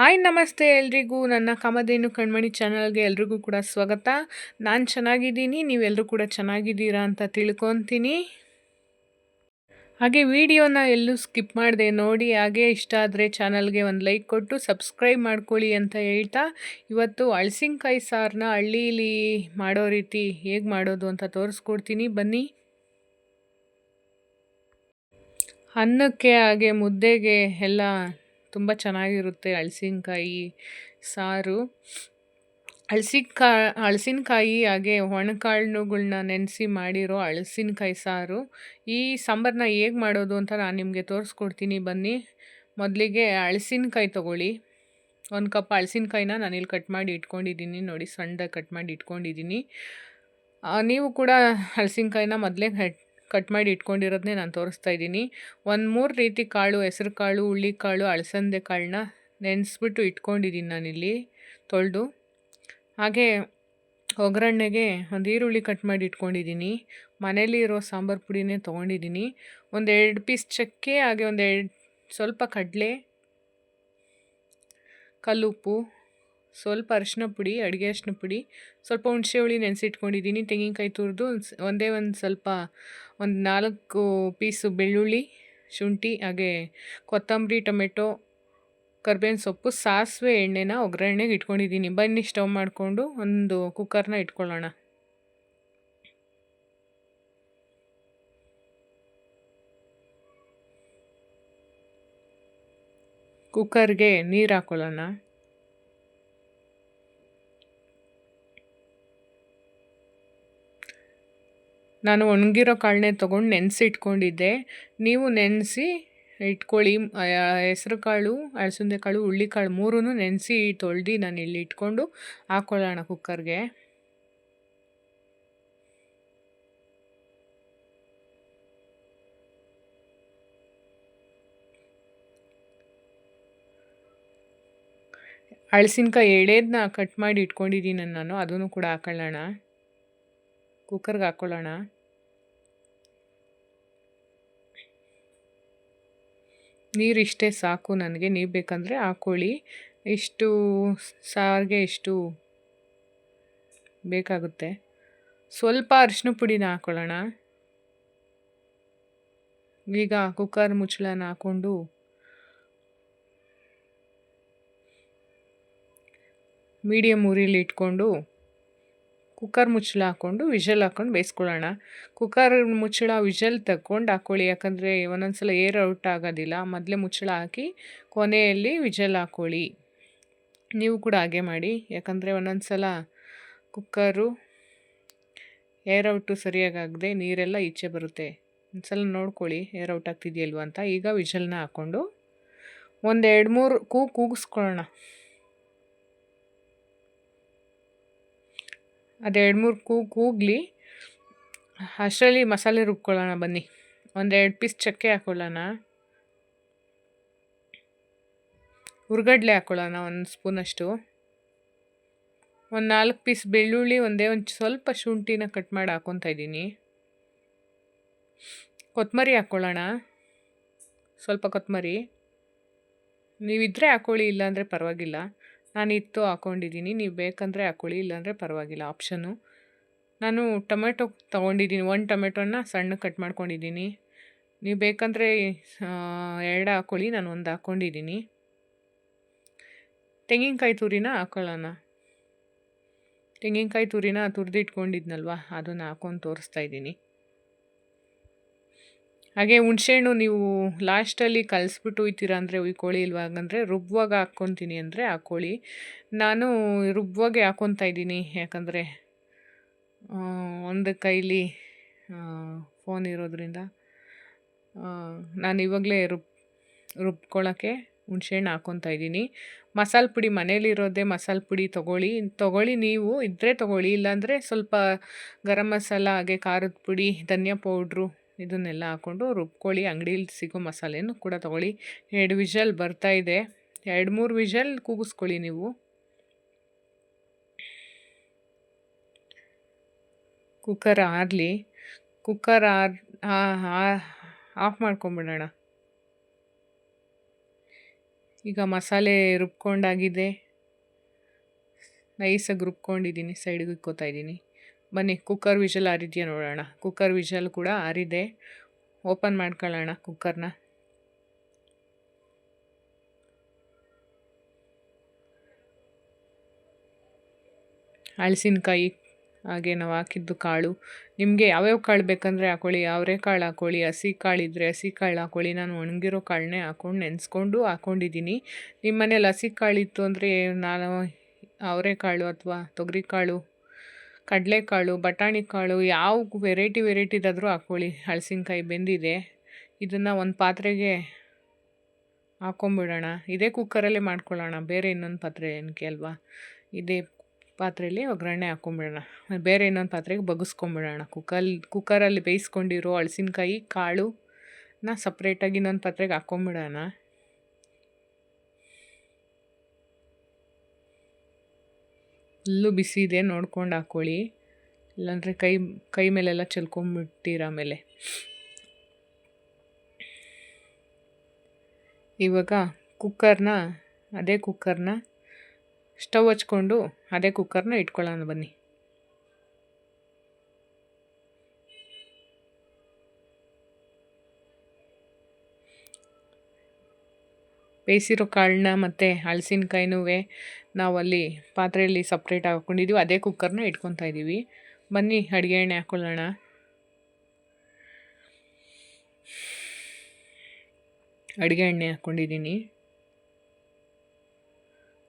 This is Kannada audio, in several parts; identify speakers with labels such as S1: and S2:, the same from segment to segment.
S1: ಹಾಯ್, ನಮಸ್ತೆ ಎಲ್ರಿಗೂ. ನನ್ನ ಕಾಮಧೇನು ಕಣ್ಮಣಿ ಚಾನಲ್ಗೆ ಎಲ್ರಿಗೂ ಕೂಡ ಸ್ವಾಗತ. ನಾನು ಚೆನ್ನಾಗಿದ್ದೀನಿ ನೀವೆಲ್ಲರೂ ಕೂಡ ಚೆನ್ನಾಗಿದ್ದೀರಾ ಅಂತ ತಿಳ್ಕೊತೀನಿ. ಹಾಗೆ ವಿಡಿಯೋನ ಎಲ್ಲೂ ಸ್ಕಿಪ್ ಮಾಡಿದೆ ನೋಡಿ, ಹಾಗೆ ಇಷ್ಟ ಆದರೆ ಚಾನಲ್ಗೆ ಒಂದು ಲೈಕ್ ಕೊಟ್ಟು ಸಬ್ಸ್ಕ್ರೈಬ್ ಮಾಡ್ಕೊಳ್ಳಿ ಅಂತ ಹೇಳ್ತಾ. ಇವತ್ತು ಹಳಸಿನಕಾಯಿ ಸಾರನ್ನ ಹಳ್ಳೀಲಿ ಮಾಡೋ ರೀತಿ ಹೇಗೆ ಮಾಡೋದು ಅಂತ ತೋರಿಸ್ಕೊಡ್ತೀನಿ. ಬನ್ನಿ. ಅನ್ನಕ್ಕೆ ಹಾಗೆ ಮುದ್ದೆಗೆ ಎಲ್ಲ ತುಂಬ ಚೆನ್ನಾಗಿರುತ್ತೆ ಹಳಸಿನಕಾಯಿ ಸಾರು. ಹಳ್ಸಿನ್ಕಾ ಹಳ್ಸಿನ್ಕಾಯಿ ಹಾಗೆ ಒಣಕಾಳುಗಳ್ನ ನೆನೆಸಿ ಮಾಡಿರೋ ಹಳಸಿನಕಾಯಿ ಸಾರು. ಈ ಸಾಂಬಾರನ್ನ ಹೇಗೆ ಮಾಡೋದು ಅಂತ ನಾನು ನಿಮಗೆ ತೋರಿಸ್ಕೊಡ್ತೀನಿ ಬನ್ನಿ. ಮೊದಲಿಗೆ ಹಳಸಿನಕಾಯಿ ತೊಗೊಳ್ಳಿ. ಒಂದು ಕಪ್ ಹಳ್ಸಿನ್ಕಾಯಿನ ನಾನಿಲ್ಲಿ ಕಟ್ ಮಾಡಿ ಇಟ್ಕೊಂಡಿದ್ದೀನಿ. ನೋಡಿ ಸಣ್ಣದಾಗಿ ಕಟ್ ಮಾಡಿ ಇಟ್ಕೊಂಡಿದ್ದೀನಿ. ನೀವು ಕೂಡ ಹಳ್ಸಿನ್ಕಾಯಿನ ಮೊದಲೇ ಕಟ್ ಮಾಡಿ ಇಟ್ಕೊಂಡಿರೋದನ್ನೇ ನಾನು ತೋರಿಸ್ತಾ ಇದ್ದೀನಿ. ಒಂದು ಮೂರು ರೀತಿ ಕಾಳು, ಹೆಸ್ರು ಕಾಳು ಕಾಳು ಅಳಸಂದೆ ಕಾಳನ್ನ ನೆನೆಸ್ಬಿಟ್ಟು ಇಟ್ಕೊಂಡಿದ್ದೀನಿ ನಾನಿಲ್ಲಿ. ತೊಳೆದು. ಹಾಗೆ ಒಗ್ಗರಣೆಗೆ ಒಂದು ಈರುಳ್ಳಿ ಕಟ್ ಮಾಡಿ ಇಟ್ಕೊಂಡಿದ್ದೀನಿ. ಮನೇಲಿ ಇರೋ ಸಾಂಬಾರು ಪುಡಿನೇ ತೊಗೊಂಡಿದ್ದೀನಿ. ಒಂದು ಎರಡು ಪೀಸ್ ಚಕ್ಕೆ, ಹಾಗೆ ಒಂದು ಎರಡು ಸ್ವಲ್ಪ ಕಡಲೆ, ಕಲ್ಲುಪ್ಪು ಸ್ವಲ್ಪ ಅರಿಶಿನ ಪುಡಿ, ಅಡುಗೆ ಅರಿಶಿನ ಪುಡಿ, ಸ್ವಲ್ಪ ಹುಣಸೆ ಹುಳಿ ನೆನೆಸಿಟ್ಕೊಂಡಿದ್ದೀನಿ. ತೆಂಗಿನಕಾಯಿ ತುರಿದು ಒಂದೇ ಒಂದು ಸ್ವಲ್ಪ, ಒಂದು ನಾಲ್ಕು ಪೀಸು ಬೆಳ್ಳುಳ್ಳಿ, ಶುಂಠಿ, ಹಾಗೆ ಕೊತ್ತಂಬರಿ, ಟೊಮೆಟೊ, ಕರ್ಬೇವಿನ ಸೊಪ್ಪು, ಸಾಸಿವೆ ಎಣ್ಣೆನ ಒಗ್ಗರಣೆಗೆ ಇಟ್ಕೊಂಡಿದ್ದೀನಿ. ಬನ್ನಿ ಸ್ಟವ್ ಮಾಡಿಕೊಂಡು ಒಂದು ಕುಕ್ಕರ್ನ ಇಟ್ಕೊಳ್ಳೋಣ. ಕುಕ್ಕರ್ಗೆ ನೀರು ಹಾಕ್ಕೊಳ್ಳೋಣ ನಾನು ಒಣಗಿರೋ ಕಾಳನ್ನೇ ತೊಗೊಂಡು ನೆನೆಸಿ ಇಟ್ಕೊಂಡಿದ್ದೆ. ನೀವು ನೆನೆಸಿ ಇಟ್ಕೊಳ್ಳಿ. ಹೆಸ್ರು ಕಾಳು, ಅಳಸಂದೆ ಕಾಳು ಹುಳ್ಳಿಕಾಳು ಮೂರೂ ನೆನೆಸಿ ತೊಳ್ದು ನಾನು ಇಲ್ಲಿ ಇಟ್ಕೊಂಡು ಹಾಕ್ಕೊಳ್ಳೋಣ ಕುಕ್ಕರ್ಗೆ. ಅಳಸಿನಕಾಯಿ ಎಳೆದನ್ನ ಕಟ್ ಮಾಡಿ ಇಟ್ಕೊಂಡಿದ್ದೀನಿ ನಾನು. ಅದನ್ನು ಕೂಡ ಹಾಕೊಳ್ಳೋಣ. ಕುಕ್ಕರ್ಗೆ ಹಾಕ್ಕೊಳ್ಳೋಣ ನೀರು ಇಷ್ಟೇ ಸಾಕು ನನಗೆ ನೀವು ಬೇಕಂದರೆ ಹಾಕೊಳ್ಳಿ. ಇಷ್ಟು ಸಾರಿಗೆ ಇಷ್ಟು ಬೇಕಾಗುತ್ತೆ. ಸ್ವಲ್ಪ ಅರಿಶಿನ ಪುಡಿನ ಹಾಕೊಳ್ಳೋಣ. ಈಗ ಕುಕ್ಕರ್ ಮುಚ್ಚಳನ ಹಾಕ್ಕೊಂಡು ಮೀಡಿಯಮ್ ಉರಿಲಿ ಇಟ್ಕೊಂಡು ಕುಕ್ಕರ್ ಮುಚ್ಚಳ ಹಾಕ್ಕೊಂಡು ವಿಷಲ್ ಹಾಕ್ಕೊಂಡು ಬೇಯಿಸ್ಕೊಳ್ಳೋಣ. ಕುಕ್ಕರ್ ಮುಚ್ಚಳ, ವಿಷಲ್ ತಗೊಂಡು ಹಾಕ್ಕೊಳ್ಳಿ. ಯಾಕಂದರೆ ಒಂದೊಂದ್ಸಲ ಏರ್ ಔಟ್ ಆಗೋದಿಲ್ಲ. ಮೊದಲೇ ಮುಚ್ಚಳ ಹಾಕಿ ಕೊನೆಯಲ್ಲಿ ವಿಷಲ್ ಹಾಕ್ಕೊಳ್ಳಿ. ನೀವು ಕೂಡ ಹಾಗೆ ಮಾಡಿ. ಯಾಕಂದರೆ ಒಂದೊಂದು ಸಲ ಕುಕ್ಕರು ಏರ್ ಔಟು ಸರಿಯಾಗದೆ ನೀರೆಲ್ಲ ಈಚೆ ಬರುತ್ತೆ. ಒಂದ್ಸಲ ನೋಡ್ಕೊಳ್ಳಿ, ಏರ್ ಔಟ್ ಆಗ್ತಿದೆಯಲ್ವ ಅಂತ. ಈಗ ವಿಷಲ್ನ ಹಾಕ್ಕೊಂಡು ಒಂದು ಎರಡು ಮೂರು ಕೂ ಕೂಗಿಸ್ಕೊಳ್ಳೋಣ. ಅದು ಎರಡು ಮೂರು ಕೂ, ಕೂಗಲಿ. ಅಷ್ಟರಲ್ಲಿ ಮಸಾಲೆ ರುಬ್ಕೊಳ್ಳೋಣ ಬನ್ನಿ. ಒಂದು ಎರಡು ಪೀಸ್ ಚಕ್ಕೆ ಹಾಕೊಳ್ಳೋಣ. ಹುರ್ಗಡ್ಲೆ ಹಾಕೊಳ್ಳೋಣ ಒಂದು ಸ್ಪೂನಷ್ಟು. ಒಂದು ನಾಲ್ಕು ಪೀಸ್ ಬೆಳ್ಳುಳ್ಳಿ ಒಂದೇ ಒಂದು ಸ್ವಲ್ಪ ಶುಂಠಿನ ಕಟ್ ಮಾಡಿ ಹಾಕ್ಕೊತಾ ಇದ್ದೀನಿ. ಕೊತ್ತಂಬರಿ ಹಾಕ್ಕೊಳ್ಳೋಣ ಸ್ವಲ್ಪ ಕೊತ್ತಂಬರಿ ನೀವಿದ್ದರೆ ಹಾಕ್ಕೊಳ್ಳಿ ಇಲ್ಲಾಂದರೆ ಪರವಾಗಿಲ್ಲ. ನಾನು ಇತ್ತು ಹಾಕ್ಕೊಂಡಿದ್ದೀನಿ ನೀವು ಬೇಕಂದರೆ ಹಾಕ್ಕೊಳ್ಳಿ ಇಲ್ಲಾಂದರೆ ಪರವಾಗಿಲ್ಲ. ಆಪ್ಷನ್ನು ನಾನು ಟೊಮೆಟೊ ತೊಗೊಂಡಿದ್ದೀನಿ. ಒಂದು ಟೊಮೆಟೊನ ಸಣ್ಣ ಕಟ್ ಮಾಡ್ಕೊಂಡಿದ್ದೀನಿ. ನೀವು ಬೇಕಂದರೆ ಎರಡು ಹಾಕ್ಕೊಳ್ಳಿ ನಾನು ಒಂದು ಹಾಕ್ಕೊಂಡಿದ್ದೀನಿ ತೆಂಗಿನಕಾಯಿ ತುರಿನ ಹಾಕೊಳ್ಳೋಣ. ತೆಂಗಿನಕಾಯಿ ತುರಿನ ತುರಿದಿಟ್ಕೊಂಡಿದ್ನಲ್ವ, ಅದನ್ನು ಹಾಕೊಂಡು ತೋರಿಸ್ತಾ ಇದ್ದೀನಿ. ಹಾಗೆ ಹುಣಸೆಹಣ್ಣು ನೀವು ಲಾಸ್ಟಲ್ಲಿ ಕಲಿಸ್ಬಿಟ್ಟು ಉಯ್ತೀರ ಅಂದರೆ ಉಯ್ಕೊಳ್ಳಿ ಇಲ್ವಾಗಂದರೆ ರುಬ್ಬುವಾಗ ಹಾಕ್ಕೊತೀನಿ ಅಂದರೆ ಹಾಕ್ಕೊಳ್ಳಿ ನಾನು ರುಬ್ಬುವಾಗೆ ಹಾಕ್ಕೊತಾ ಇದ್ದೀನಿ. ಯಾಕಂದರೆ ಒಂದು ಕೈಲಿ ಫೋನ್ ಇರೋದ್ರಿಂದ ನಾನು ಇವಾಗಲೇ ರುಬ್ ರುಬ್ಕೊಳ್ಳೋಕ್ಕೆ ಹುಣ್ಸೆಹಣ್ಣು ಹಾಕ್ಕೊತಾ ಇದ್ದೀನಿ. ಮಸಾಲೆ ಪುಡಿ ಮನೇಲಿರೋದೇ ಮಸಾಲೆ ಪುಡಿ ತೊಗೊಳ್ಳಿ. ತೊಗೊಳ್ಳಿ ನೀವು. ಇದ್ದರೆ ತೊಗೊಳ್ಳಿ. ಇಲ್ಲಾಂದರೆ ಸ್ವಲ್ಪ ಗರಂ ಮಸಾಲ, ಹಾಗೆ ಖಾರದ ಪುಡಿ, ಧನಿಯಾ ಪೌಡ್ರು ಇದನ್ನೆಲ್ಲ ಹಾಕ್ಕೊಂಡು ರುಬ್ಕೊಳ್ಳಿ. ಅಂಗಡೀಲಿ ಸಿಗೋ ಮಸಾಲೆನೂ ಕೂಡ ತೊಗೊಳ್ಳಿ. ಎರಡು ವಿಷಲ್ ಬರ್ತಾ ಇದೆ. ಎರಡು ಮೂರು ವಿಷಲ್ ಕೂಗಿಸ್ಕೊಳ್ಳಿ ನೀವು. ಕುಕ್ಕರ್ ಆರಲಿ. ಕುಕ್ಕರ್ ಆರ್ ಆಫ್ ಮಾಡ್ಕೊಂಬಿಡೋಣ. ಈಗ ಮಸಾಲೆ ರುಬ್ಕೊಂಡಾಗಿದೆ. ನೈಸಾಗಿ ರುಬ್ಕೊಂಡಿದ್ದೀನಿ, ಸೈಡ್ಗೆ ಇಕ್ಕೋತಾ ಇದ್ದೀನಿ. ಬನ್ನಿ ಕುಕ್ಕರ್ ವಿಷಲ್ ಆರಿದೆಯಾ ನೋಡೋಣ. ಕುಕ್ಕರ್ ವಿಷಲ್ ಕೂಡ ಆರಿದೆ. ಓಪನ್ ಮಾಡ್ಕೊಳ್ಳೋಣ ಕುಕ್ಕರ್ನ ಹಳಸಿನಕಾಯಿ, ಹಾಗೆ ನಾವು ಹಾಕಿದ್ದು ಕಾಳು. ನಿಮಗೆ ಯಾವ್ಯಾವ ಕಾಳು ಬೇಕಂದರೆ ಹಾಕೊಳ್ಳಿ. ಕಾಳು ಹಾಕೊಳ್ಳಿ. ಹಸಿ ಕಾಳಿದ್ರೆ ಹಸಿ ಕಾಳು ಹಾಕೊಳ್ಳಿ. ನಾನು ಒಣಗಿರೋ ಕಾಳನ್ನೇ ಹಾಕೊಂಡು ನೆನೆಸ್ಕೊಂಡು ಹಾಕೊಂಡಿದ್ದೀನಿ. ನಿಮ್ಮ ಮನೇಲಿ ಹಸಿ ಕಾಳಿತ್ತು ಅಂದರೆ ನಾನು ಅವರೆಕಾಳು ಅಥವಾ ತೊಗರಿಕಾಳು ಕಡಲೆಕಾಳು ಬಟಾಣಿ ಕಾಳು ಯಾವ ವೆರೈಟಿ ವೆರೈಟಿದಾದರೂ ಹಾಕ್ಕೊಳ್ಳಿ. ಹಳಸಿನಕಾಯಿ ಬೆಂದಿದೆ. ಇದನ್ನು ಒಂದು ಪಾತ್ರೆಗೆ ಹಾಕೊಂಬಿಡೋಣ ಇದೇ ಕುಕ್ಕರಲ್ಲೇ ಮಾಡ್ಕೊಳ್ಳೋಣ. ಬೇರೆ ಇನ್ನೊಂದು ಪಾತ್ರೆ ಏನಕ್ಕೆ ಅಲ್ವಾ? ಇದೇ ಪಾತ್ರೆಯಲ್ಲಿ ಒಗ್ಗರಣೆ ಹಾಕೊಂಬಿಡೋಣ ಬೇರೆ ಇನ್ನೊಂದು ಪಾತ್ರೆಗೆ ಬಗ್ಗಿಸ್ಕೊಂಬಿಡೋಣ ಕುಕ್ಕಲ್ಲಿ ಕುಕ್ಕರಲ್ಲಿ ಬೇಯಿಸ್ಕೊಂಡಿರೋ ಹಳಸಿನಕಾಯಿ, ಕಾಳು ನಾ ಸಪ್ರೇಟಾಗಿ ಇನ್ನೊಂದು ಪಾತ್ರೆಗೆ ಹಾಕ್ಕೊಂಬಿಡೋಣ. ಫುಲ್ಲು ಬಿಸಿ ಇದೆ, ನೋಡ್ಕೊಂಡು ಹಾಕ್ಕೊಳ್ಳಿ ಇಲ್ಲಾಂದರೆ ಕೈ ಕೈ ಮೇಲೆಲ್ಲ ಚೆಲ್ಕೊಂಬಿಟ್ಟಿರ ಮೇಲೆ ಇವಾಗ ಕುಕ್ಕರ್ನ ಅದೇ ಕುಕ್ಕರ್ನ ಸ್ಟವ್ ಹಚ್ಕೊಂಡು ಅದೇ ಕುಕ್ಕರ್ನ ಇಟ್ಕೊಳ್ಳೋಣ ಬನ್ನಿ. ಬೇಯಿಸಿರೋ ಕಾಳನ್ನ ಮತ್ತು ಹಲಸಿನಕಾಯಿನೂ ನಾವು ಅಲ್ಲಿ ಪಾತ್ರೆಯಲ್ಲಿ ಸಪ್ರೇಟ್ ಹಾಕ್ಕೊಂಡಿದ್ದೀವಿ ಅದೇ ಕುಕ್ಕರ್ನ ಇಟ್ಕೊತಾ ಇದ್ದೀವಿ ಬನ್ನಿ, ಅಡುಗೆ ಎಣ್ಣೆ ಹಾಕ್ಕೊಳ್ಳೋಣ ಅಡುಗೆ ಎಣ್ಣೆ ಹಾಕ್ಕೊಂಡಿದ್ದೀನಿ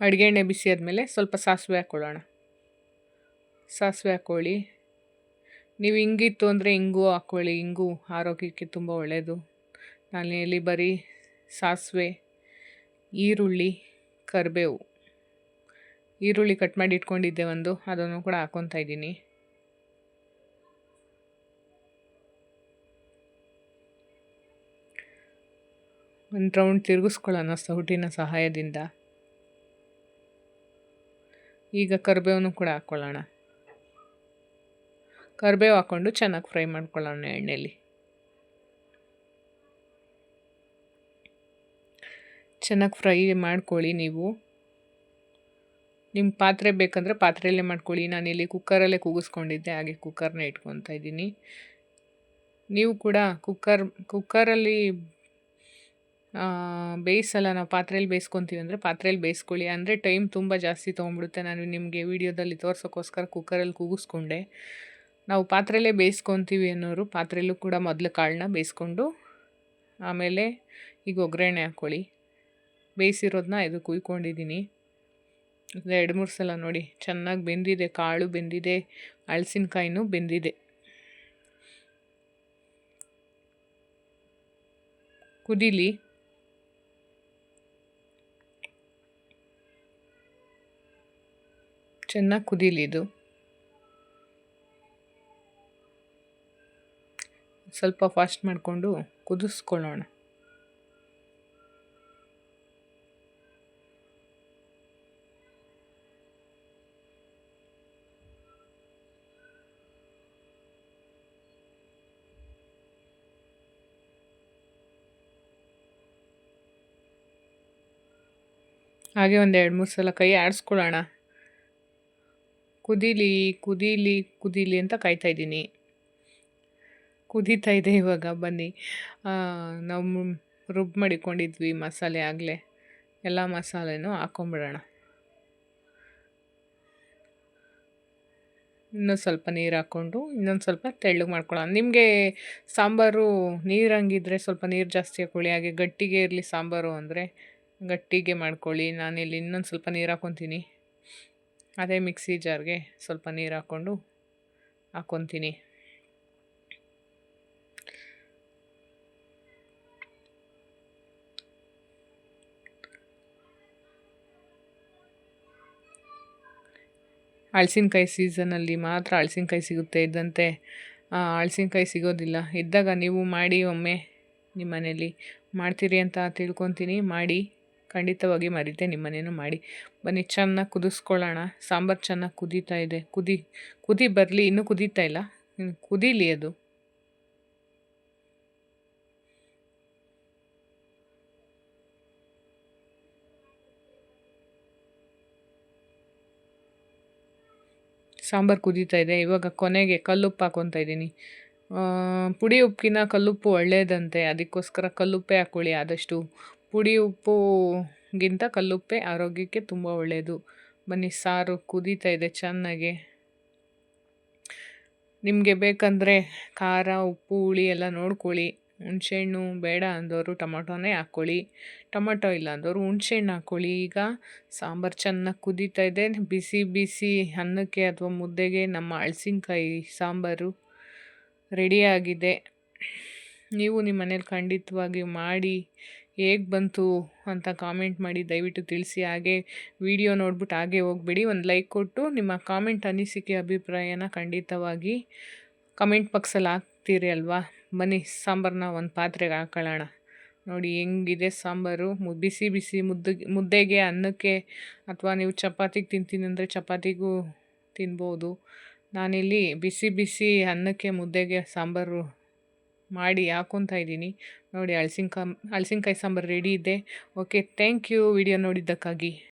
S1: ಅಡುಗೆ ಎಣ್ಣೆ ಬಿಸಿ ಆದಮೇಲೆ ಸ್ವಲ್ಪ ಸಾಸಿವೆ ಹಾಕ್ಕೊಳ್ಳೋಣ ಸಾಸಿವೆ ಹಾಕ್ಕೊಳ್ಳಿ ನೀವು ಹಿಂಗಿತ್ತು ಅಂದರೆ ಹಿಂಗೂ ಹಾಕ್ಕೊಳ್ಳಿ ಹಿಂಗೂ ಆರೋಗ್ಯಕ್ಕೆ ತುಂಬ ಒಳ್ಳೆಯದು ನಾನು ಇಲ್ಲಿ ಬರೀ ಸಾಸಿವೆ ಈರುಳ್ಳಿ ಕರಿಬೇವು. ಈರುಳ್ಳಿ ಕಟ್ ಮಾಡಿ ಇಟ್ಕೊಂಡಿದ್ದೆ ಒಂದು, ಅದನ್ನು ಕೂಡ ಹಾಕ್ಕೊತಾ ಇದ್ದೀನಿ. ಒಂದು ರೌಂಡ್ ತಿರುಗಿಸ್ಕೊಳ್ಳೋಣ ಸೌಟಿನ ಸಹಾಯದಿಂದ. ಈಗ ಕರಿಬೇವನ್ನು ಕೂಡ ಹಾಕ್ಕೊಳ್ಳೋಣ ಕರಿಬೇವು ಹಾಕ್ಕೊಂಡು ಚೆನ್ನಾಗಿ ಫ್ರೈ ಮಾಡ್ಕೊಳ್ಳೋಣ ಎಣ್ಣೆಯಲ್ಲಿ ಚೆನ್ನಾಗಿ ಫ್ರೈ ಮಾಡ್ಕೊಳ್ಳಿ ನೀವು. ನಿಮ್ಮ ಪಾತ್ರೆ ಬೇಕಂದರೆ ಪಾತ್ರೆಯಲ್ಲೇ ಮಾಡ್ಕೊಳ್ಳಿ. ನಾನಿಲ್ಲಿ ಕುಕ್ಕರಲ್ಲೇ ಕೂಗಿಸ್ಕೊಂಡಿದ್ದೆ, ಹಾಗೆ ಕುಕ್ಕರ್ನ ಇಟ್ಕೊತಾ ಇದ್ದೀನಿ. ನೀವು ಕೂಡ ಕುಕ್ಕರ್, ಕುಕ್ಕರಲ್ಲಿ ಬೇಯಿಸಲ್ಲ, ನಾವು ಪಾತ್ರೆಯಲ್ಲಿ ಬೇಯಿಸ್ಕೊತೀವಿ ಅಂದರೆ ಪಾತ್ರೆಯಲ್ಲಿ ಬೇಯಿಸ್ಕೊಳ್ಳಿ. ಅಂದರೆ ಟೈಮ್ ತುಂಬ ಜಾಸ್ತಿ ತೊಗೊಂಡ್ಬಿಡುತ್ತೆ. ನಾನು ನಿಮಗೆ ವೀಡಿಯೋದಲ್ಲಿ ತೋರ್ಸೋಕ್ಕೋಸ್ಕರ ಕುಕ್ಕರಲ್ಲಿ ಕೂಗಿಸ್ಕೊಂಡೆ. ನಾವು ಪಾತ್ರೆಯಲ್ಲೇ ಬೇಯಿಸ್ಕೊತೀವಿ ಅನ್ನೋರು ಪಾತ್ರೆಯಲ್ಲೂ ಕೂಡ ಮೊದಲು ಕಾಳನ್ನ ಬೇಯಿಸ್ಕೊಂಡು ಆಮೇಲೆ ಈಗ ಒಗ್ಗರಣೆ ಹಾಕ್ಕೊಳ್ಳಿ ಬೇಯಿಸಿರೋದನ್ನ ಇದು ಕುಯ್ಕೊಂಡಿದ್ದೀನಿ. ಎರಡು, ಮೂರು ಸಲ ನೋಡಿ. ಚೆನ್ನಾಗಿ ಬೆಂದಿದೆ, ಕಾಳು ಬೆಂದಿದೆ ಹಳಸಿನಕಾಯಿನೂ ಬೆಂದಿದೆ. ಕುದೀಲಿ. ಚೆನ್ನಾಗಿ ಕುದೀಲಿ ಇದು. ಸ್ವಲ್ಪ ಫಾಸ್ಟ್ ಮಾಡಿಕೊಂಡು ಕುದಿಸ್ಕೊಳ್ಳೋಣ. ಹಾಗೆ ಒಂದು ಎರಡು, ಮೂರು ಸಲ ಕೈ ಆಡಿಸ್ಕೊಳ್ಳೋಣ. ಕುದೀಲಿ ಕುದೀಲಿ ಕುದೀಲಿ ಅಂತ ಕಾಯ್ತಾ ಇದ್ದೀನಿ. ಕುದೀತಾ ಇದೆ ಇವಾಗ, ಬನ್ನಿ. ನಾವು ರುಬ್ ಮಾಡಿಕೊಂಡಿದ್ವಿ ಮಸಾಲೆ ಆಗಲೇ. ಎಲ್ಲ ಮಸಾಲೆನೂ ಹಾಕೊಂಬಿಡೋಣ. ಇನ್ನೊಂದು ಸ್ವಲ್ಪ ನೀರು ಹಾಕ್ಕೊಂಡು, ಇನ್ನೊಂದು ಸ್ವಲ್ಪ ತೆಳ್ಳಗೆ ಮಾಡ್ಕೊಳ್ಳೋಣ. ನಿಮಗೆ ಸಾಂಬಾರು ನೀರಂಗಿದ್ರೆ ಸ್ವಲ್ಪ ನೀರು ಜಾಸ್ತಿ ಹಾಕ್ಕೊಳ್ಳಿ ಹಾಗೆ ಗಟ್ಟಿಗೆ ಇರಲಿ ಸಾಂಬಾರು ಅಂದರೆ. ಗಟ್ಟಿಗೆ ಮಾಡ್ಕೊಳ್ಳಿ. ನಾನಿಲ್ಲಿ ಇನ್ನೊಂದು ಸ್ವಲ್ಪ ನೀರು ಹಾಕ್ಕೊತೀನಿ ಅದೇ ಮಿಕ್ಸಿ ಜಾರ್ಗೆ ಸ್ವಲ್ಪ ನೀರು ಹಾಕ್ಕೊಂಡು ಹಾಕ್ಕೊತೀನಿ ಹಳಸಿನಕಾಯಿ ಸೀಸನಲ್ಲಿ ಮಾತ್ರ ಹಳಸಿನಕಾಯಿ ಸಿಗುತ್ತೆ. ಇದ್ದಂತೆ ಹಳಸಿನಕಾಯಿ ಸಿಗೋದಿಲ್ಲ. ಇದ್ದಾಗ ನೀವು ಮಾಡಿ ಒಮ್ಮೆ ನಿಮ್ಮ ಮನೇಲಿ ಮಾಡ್ತೀರಿ ಅಂತ ತಿಳ್ಕೊತೀನಿ. ಮಾಡಿ. ಖಂಡಿತವಾಗಿ ಮರೀತೆ ನಿಮ್ಮನೇನು ಮಾಡಿ. ಬನ್ನಿ, ಚೆನ್ನಾಗಿ ಕುದಿಸ್ಕೊಳ್ಳೋಣ. ಸಾಂಬಾರು ಚೆನ್ನಾಗಿ ಕುದೀತಾ ಇದೆ. ಕುದಿ ಕುದಿ ಬರಲಿ, ಇನ್ನೂ ಕುದೀತಾ ಇಲ್ಲ. ಕುದೀಲಿ ಅದು. ಸಾಂಬಾರು ಕುದೀತಾ ಇದೆ. ಇವಾಗ ಕೊನೆಗೆ ಕಲ್ಲುಪ್ಪು ಹಾಕೊತಾ ಇದ್ದೀನಿ. ಪುಡಿ ಉಪ್ಪಿನ ಕಲ್ಲುಪ್ಪು ಒಳ್ಳೆಯದಂತೆ ಅದಕ್ಕೋಸ್ಕರ ಕಲ್ಲುಪ್ಪೇ ಹಾಕೊಳ್ಳಿ ಆದಷ್ಟು. ಪುಡಿ ಉಪ್ಪುಗಿಂತ ಕಲ್ಲುಪ್ಪೆ ಆರೋಗ್ಯಕ್ಕೆ ತುಂಬ ಒಳ್ಳೆಯದು ಬನ್ನಿ, ಸಾರು ಕುದೀತಾ ಇದೆ ಚೆನ್ನಾಗಿ. ನಿಮಗೆ ಬೇಕಂದರೆ ಖಾರ, ಉಪ್ಪು, ಹುಳಿ ಎಲ್ಲ ನೋಡ್ಕೊಳ್ಳಿ. ಹುಣಸೆಹಣ್ಣು ಬೇಡ ಅಂದವರು ಟೊಮೊಟೊನೇ ಹಾಕ್ಕೊಳ್ಳಿ. ಟೊಮೊಟೊ ಇಲ್ಲ ಅಂದವರು ಹುಣಸೆಹಣ್ಣು ಹಾಕ್ಕೊಳ್ಳಿ. ಈಗ ಸಾಂಬಾರು ಚೆನ್ನಾಗಿ ಕುದೀತಾ ಇದೆ. ಬಿಸಿ ಬಿಸಿ ಅನ್ನಕ್ಕೆ ಅಥವಾ ಮುದ್ದೆಗೆ ನಮ್ಮ ಹಳಸಿನಕಾಯಿ ಸಾಂಬಾರು ರೆಡಿಯಾಗಿದೆ ನೀವು ನಿಮ್ಮ ಮನೇಲಿ ಖಂಡಿತವಾಗಿ ಮಾಡಿ ಹೇಗೆ ಬಂತು ಅಂತ ಕಾಮೆಂಟ್ ಮಾಡಿ ದಯವಿಟ್ಟು ತಿಳಿಸಿ. ಹಾಗೆ ವಿಡಿಯೋ ನೋಡ್ಬಿಟ್ಟು ಹಾಗೆ ಹೋಗ್ಬೇಡಿ. ಒಂದು ಲೈಕ್ ಕೊಟ್ಟು ನಿಮ್ಮ ಕಾಮೆಂಟ್ ಅನಿಸಿಕೆ, ಅಭಿಪ್ರಾಯನ ಖಂಡಿತವಾಗಿ ಕಮೆಂಟ್ ಬಾಕ್ಸಲ್ಲಿ ಹಾಕ್ತೀರಿ ಅಲ್ವಾ? ಬನ್ನಿ ಸಾಂಬಾರನ್ನ ಒಂದು ಪಾತ್ರೆಗೆ ಹಾಕೊಳ್ಳೋಣ. ನೋಡಿ, ಹೆಂಗಿದೆ ಸಾಂಬಾರು. ಬಿಸಿ ಬಿಸಿ ಮುದ್ದೆ, ಮುದ್ದೆಗೆ, ಅನ್ನಕ್ಕೆ ಅಥವಾ ನೀವು ಚಪಾತಿಗೆ ತಿಂತೀನಿ ಅಂದರೆ ಚಪಾತಿಗೂ ತಿನ್ಬೋದು. ನಾನಿಲ್ಲಿ ಬಿಸಿ ಬಿಸಿ ಅನ್ನಕ್ಕೆ, ಮುದ್ದೆಗೆ ಸಾಂಬಾರು ಮಾಡಿ ಹಾಕೊತಾ ಇದ್ದೀನಿ. ನೋಡಿ ಹಳ್ಸಿನ್ಕಾಯಿ ಹಳ್ಸಿನ್ಕಾಯಿ ಸಾಂಬಾರು ರೆಡಿ ಇದೆ. Okay thank you video ನೋಡಿದ್ದಕ್ಕಾಗಿ.